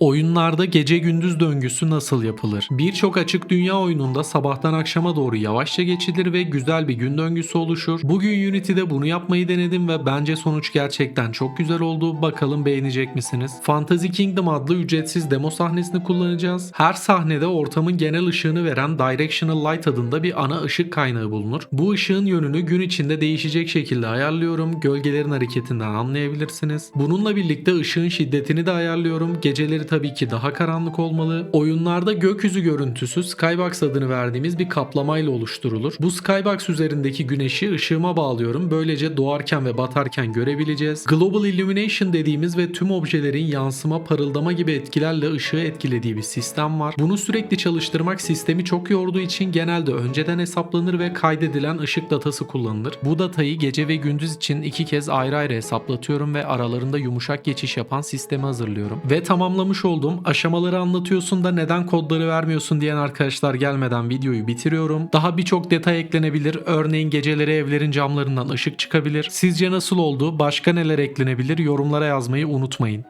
Oyunlarda gece gündüz döngüsü nasıl yapılır? Birçok açık dünya oyununda sabahtan akşama doğru yavaşça geçilir ve güzel bir gün döngüsü oluşur. Bugün Unity'de bunu yapmayı denedim ve bence sonuç gerçekten çok güzel oldu. Bakalım beğenecek misiniz? Fantasy Kingdom adlı ücretsiz demo sahnesini kullanacağız. Her sahnede ortamın genel ışığını veren Directional Light adında bir ana ışık kaynağı bulunur. Bu ışığın yönünü gün içinde değişecek şekilde ayarlıyorum. Gölgelerin hareketinden anlayabilirsiniz. Bununla birlikte ışığın şiddetini de ayarlıyorum. Geceleri tabii ki daha karanlık olmalı. Oyunlarda gökyüzü görüntüsü Skybox adını verdiğimiz bir kaplamayla oluşturulur. Bu Skybox üzerindeki güneşi ışığıma bağlıyorum. Böylece doğarken ve batarken görebileceğiz. Global Illumination dediğimiz ve tüm objelerin yansıma, parıldama gibi etkilerle ışığı etkilediği bir sistem var. Bunu sürekli çalıştırmak sistemi çok yorduğu için genelde önceden hesaplanır ve kaydedilen ışık datası kullanılır. Bu datayı gece ve gündüz için iki kez ayrı ayrı hesaplatıyorum ve aralarında yumuşak geçiş yapan sistemi hazırlıyorum. Ve tamamlamış olduğum aşamaları anlatıyorsun da neden kodları vermiyorsun diyen arkadaşlar gelmeden videoyu bitiriyorum. Daha birçok detay eklenebilir. Örneğin geceleri evlerin camlarından ışık çıkabilir. Sizce nasıl oldu? Başka neler eklenebilir? Yorumlara yazmayı unutmayın.